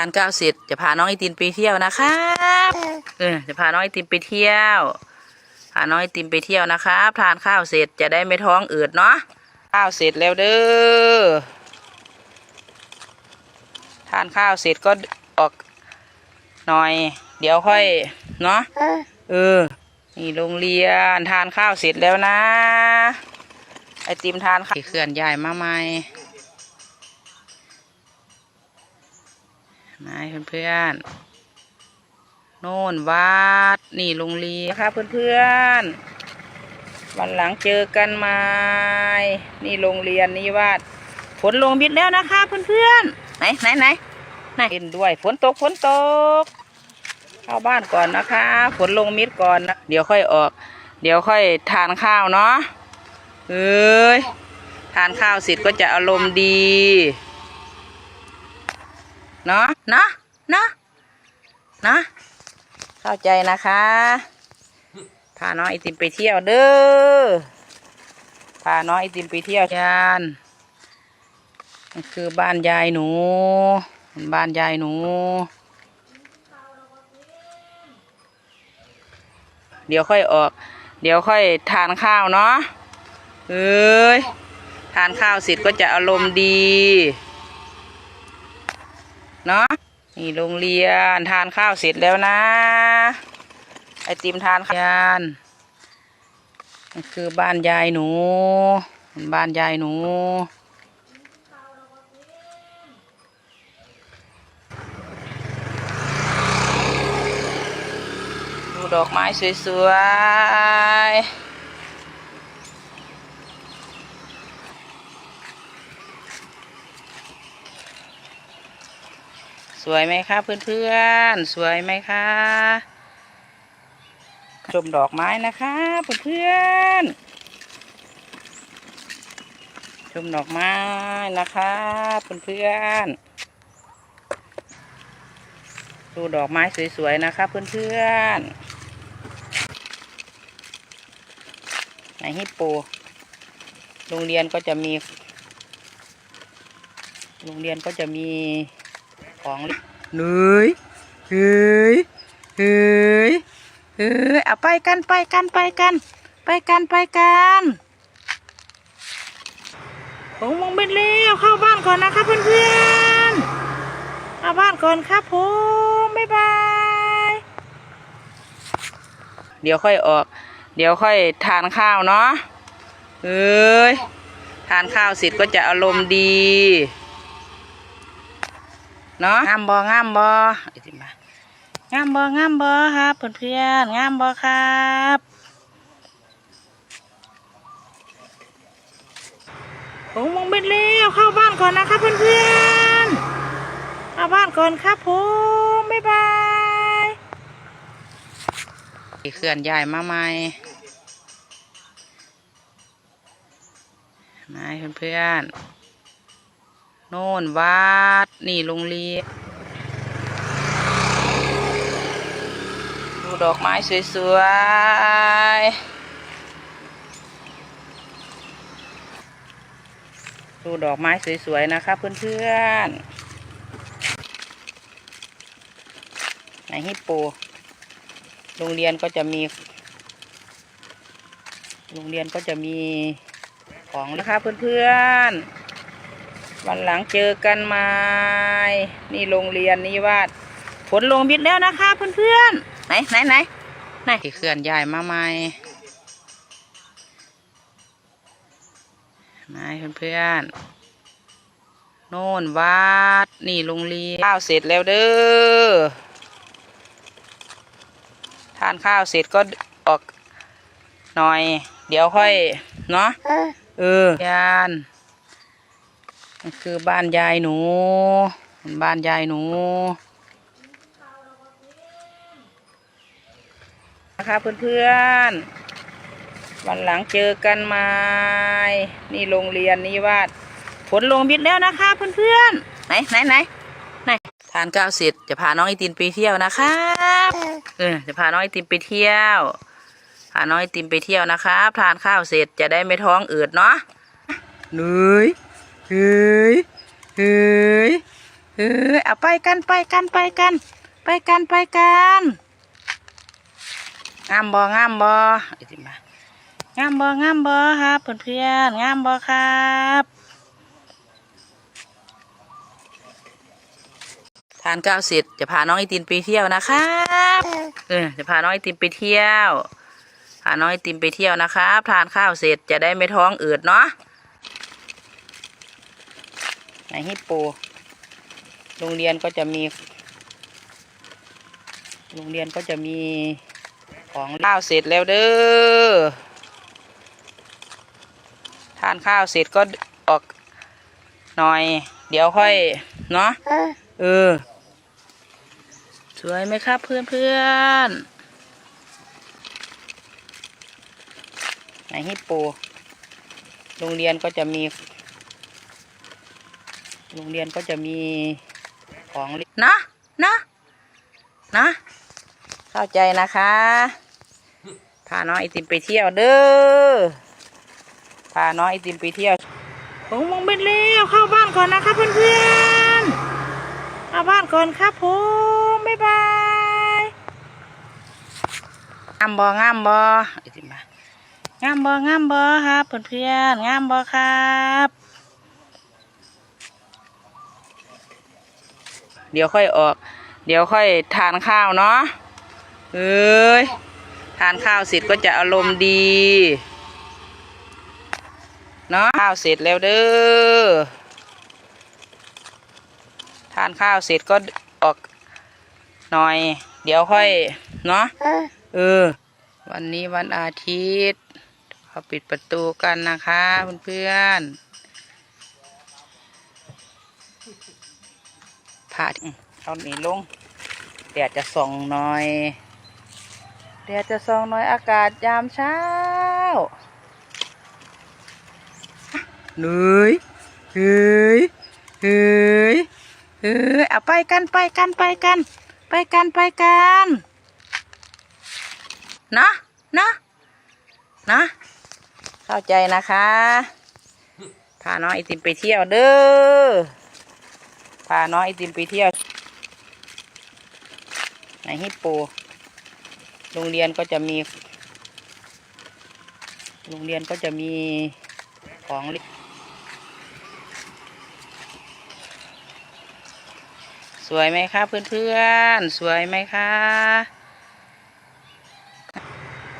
านข้าวเสร็จจะพาน้องไอตินไปเที่ยวนะครับเออจะพาน้องไอตินไปเที่ยว พาน้องไอติมไปเที่ยวนะครับ ทานข้าวเสร็จจะได้ไม่ท้องอืดเนาะ ข้าวเสร็จแล้วเด้อ ทานข้าวเสร็จก็ออกหน่อย เดี๋ยวค่อยเนาะ เออ นี่โรงเรียนทานข้าวเสร็จแล้วนะ ไอติมทานข้าวเขื่อนใหญ่มาใหม่ มายเพื่อนๆโน่นวัดนี่โรงเรียนค่ะเพื่อนๆ วันหลังเจอกันใหม่นี่โรงเรียนนี่วัดฝนลงมิดแล้วนะคะเพื่อนๆไหนไหนไหนไหนเห็นด้วยฝนตกฝนตก เข้าบ้านก่อนนะคะฝนลงมิดก่อนนะเดี๋ยวค่อยออก เดี๋ยวค่อยทานข้าวเนาะเอ้ยทานข้าวเสร็จก็จะอารมณ์ดี เนาะเนาะเนาะเนาะเข้าใจนะคะพาน้องไอติมไปเที่ยวเด้อพาน้องไอติมไปเที่ยวยานคือบ้านยายหนู บ้านยายหนูเดี๋ยวค่อยออก เดี๋ยวค่อยทานข้าวเนาะ เอ้ย ทานข้าวเสร็จก็จะอารมณ์ดี เนาะนี่โรงเรียนทานข้าวเสร็จแล้วนะ ไอติมทานข้าวยานมันคือบ้านยายหนู บ้านยายหนูดูดอกไม้สวยๆ สวยไหมคะเพื่อนๆ สวยไหมคะชมดอกไม้นะคะเพื่อนๆ ชมดอกไม้นะคะเพื่อนๆ ดูดอกไม้สวยๆนะคะเพื่อนๆ ไหนฮิปโป โรงเรียนก็จะมี โรงเรียนก็จะมี ของเล่นเฮ้ยเฮ้ยเฮ้ยเฮ้ยเอาไปกันไปกันไปกัน ไปกันไปกันผมมองเป็นเล้วเข้าบ้านก่อนนะคะเพื่อนๆเข้าบ้านก่อนครับผมบ๊ายบาย เดี๋ยวค่อยออก เดี๋ยวค่อยทานข้าวเนาะเอ้ยทานข้าวเสร็จก็จะอารมณ์ดี เนาะงามบองามบอติมางามบองามบอครับเพื่อนๆงามบอครับผมมองเป็นเล้วเข้าบ้านก่อนนะคะเพื่อนๆเข้าบ้านก่อนครับผมบ๊ายบายเขื่อนใหญ่มาใหม่มาเพื่อนๆ โน่นวัด นี่โรงเรียน ดูดอกไม้สวยๆ ดูดอกไม้สวยๆ นะคะเพื่อนๆ ไหนฮิปโป โรงเรียนก็จะมี โรงเรียนก็จะมีของนะคะเพื่อนๆ วันหลังเจอกันใหม่นี่โรงเรียนนี่วาดฝนลงมิดแล้วนะคะเพื่อนๆ ไหนไหนไหนไหนที่เขื่อนใหญ่มาใหม่มาเพื่อนๆ โน่นวัด นี่โรงเรียนข้าวเสร็จแล้วเด้อ ทานข้าวเสร็จก็ออกหน่อย เดี๋ยวค่อย เนาะเออยานมั นคือบ้านยายหนู บ้านยายหนู นะคะเพื่อนๆ วันหลังเจอกันใหม่ นี่โรงเรียนนี่วาดฝนลงมิดแล้วนะคะเพื่อนๆ ไหนไหนไหนไหนทานข้าวเสร็จจะพาน้องไอตินไปเที่ยวนะครับเออจะพาน้องไอติมไปเที่ยวพาน้องไอติมไปเที่ยวนะครับ ทานข้าวเสร็จจะได้ไม่ท้องอืดเนาะเฮ้ย เฮ้ยเฮ้ยเเออเอาไปกันไปกันไปกัน ไปกันไปกันงามบองามบอไอติมมางามบองามบอครับเพื่อนๆงามบอครับทานข้าวเสร็จจะพาน้องไอติมไปเที่ยวนะครับเออจะพาน้องไอติมไปเที่ยวพาน้องไอติมไปเที่ยวนะครับ ทานข้าวเสร็จจะได้ไม่ท้องอืดเนาะ ไหนฮิปโป โรงเรียนก็จะมี โรงเรียนก็จะมีของข้าวเสร็จแล้วเด้อ ทานข้าวเสร็จก็ออกหน่อย เดี๋ยวค่อย เนาะ เออ สวยไหมครับเพื่อนเพื่อนๆไหนฮิปโป โรงเรียนก็จะมี โรงเรียนก็จะมีของนะนะนะ เข้าใจนะคะ พาน้องไอติมไปเที่ยวเด้อ พาน้องไอติมไปเที่ยวผมมองเป็นเลี้ยวเข้าบ้านก่อนนะคะเพื่อนๆเข้าบ้านก่อนครับผมบ๊ายบายงามบองามบอไอติมมางามบองามบอครับเพื่อนๆงามบอครับ เดี๋ยวค่อยออก เดี๋ยวค่อยทานข้าวเนาะเอ้ยทานข้าวเสร็จก็จะอารมณ์ดีเนาะข้าวเสร็จแล้วเด้อทานข้าวเสร็จก็ออกหน่อย เดี๋ยวค่อยเนาะเออ วันนี้วันอาทิตย์เขาปิดประตูกันนะคะเพื่อนๆ ผ่าอืมเอาหนีลงแดดจะส่องหน่อยแดดจะส่องหน่อยอากาศยามเช้าเหนื่อยเฮ้ยเฮ้ยเฮ้ยเอาไปกันไปกันไปกัน ไปกันไปกันนะนะนะเข้าใจนะคะพาน้องไอติมไปเที่ยวเด้อ พาน้องไอติมไปเที่ยวไหนฮิปโป โรงเรียนก็จะมี โรงเรียนก็จะมีของสวยไหมคะเพื่อนๆ สวยไหมคะ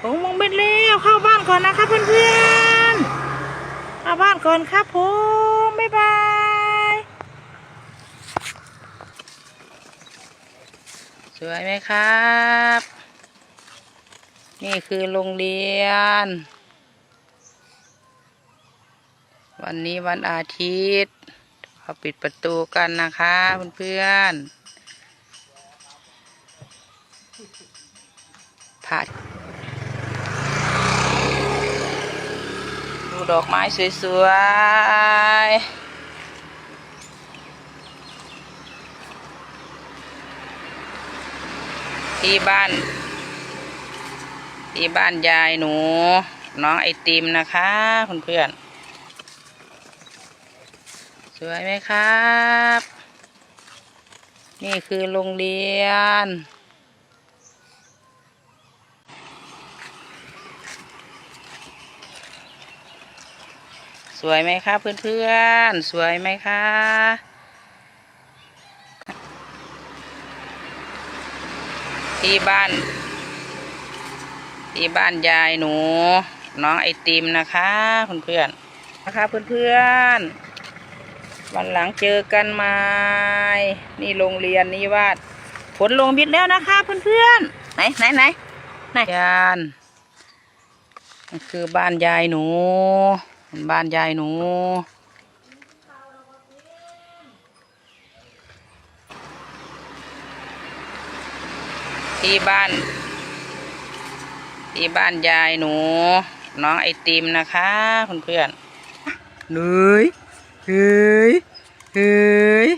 ผมมองเป็นเล้วเข้าบ้านก่อนนะคะเพื่อนๆเข้าบ้านก่อนครับผม บ๊ายบาย สวยไหมครับ นี่คือโรงเรียน วันนี้วันอาทิตย์เขาปิดประตูกันนะคะเพื่อนๆผ่าดูดอกไม้สวยๆ ที่บ้าน ที่บ้านยายหนู น้องไอติมนะคะเพื่อนสวยไหมครับ นี่คือโรงเรียน สวยไหมครับเพื่อนๆ สวยไหมคะ ที่บ้าน ที่บ้านยายหนู น้องไอติมนะคะเพื่อนๆนะคะเพื่อนๆวันหลังเจอกันใหม่นี่โรงเรียนนี่วาดผลลงบิดแล้วนะคะเพื่อนๆไหนไหนไหนไหนยานคือบ้านยายหนู บ้านยายหนู ที่บ้าน ที่บ้านยายหนู น้องไอติมนะคะเพื่อนๆเหนื่อยเฮ้ยเฮ้ย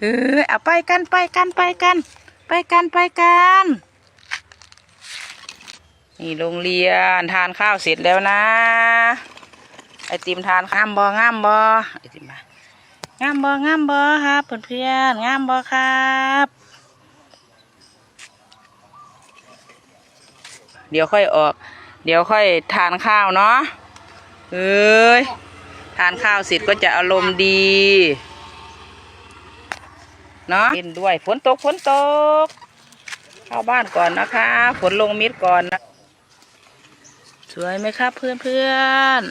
เฮ้ยเอาไปกันไปกันไปกัน ไปกันไปกันนี่โรงเรียนทานข้าวเสร็จแล้วนะ ไอติมทานงามบองามบอไอติมมางามบ่งามบ่ครับเพื่อนๆงามบ่ครับ เดี๋ยวค่อยออก เดี๋ยวค่อยทานข้าวเนาะเอ้ยทานข้าวเสร็จก็จะอารมณ์ดีเนาะเล่นด้วยฝนตกฝนตก เข้าบ้านก่อนนะคะฝนลงมิดก่อนนะสวยไหมครับเพื่อนเพื่อน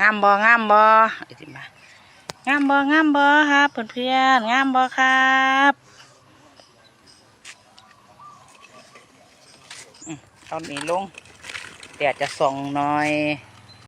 งามบ่งามบ่ไอ้ที่มางามบ่งามบ่ครับเพื่อนเพื่อนงามบ่ครับอืม เอาหนีลงแดดจะส่องหน่อย